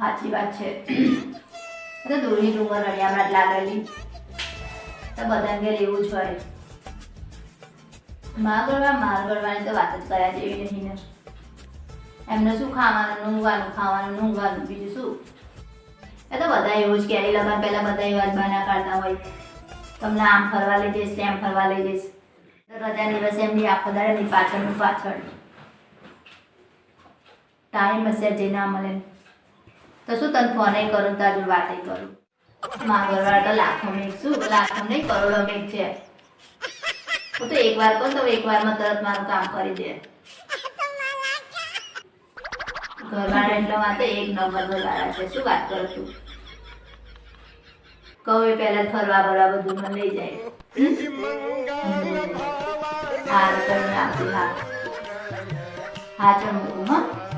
સાચી વાત છે. તો દૂરની ડુંગર જ લાગેલી. તો બધાને ઘેર એવું જ હોય. માર ગળવા માર ગળવાની તો વાત જ કર્યા જેવી નહીં ને. એમને શું ખાવાનું ઊંઘવાનું ખાવાનું ઊંઘવાનું બીજું શું? એ તો બધા એવું જ કે લગન પહેલાં બધા એવા જ બહાના કાઢતા હોય. તમને આમ ફરવા લઈ જઈશ, તેમ ફરવા લઈ જઈશ. રજા દિવસે એમની આખો દાડે પાછળનું પાછળ. ટાઈમ હશે જે ના મળે. તો શું તને ફોને કરું, તારું વાતે કરું? માગરવાળ તો લાખો મેઘ શું લાખો નહીં, કરોડો મેઘ છે. હું તો એક વાર કરું તો એક વારમાં તરત મારું કામ કરી દે. ઘરવાળા એટલે વાતે એક નંબર ઘરવાળા છે. શું વાત કરું છું? કહું પહેલા ફરવા બરવા બધું મને લઈ જાય. હા હા. હા, ચાલ, મૂકું, હા?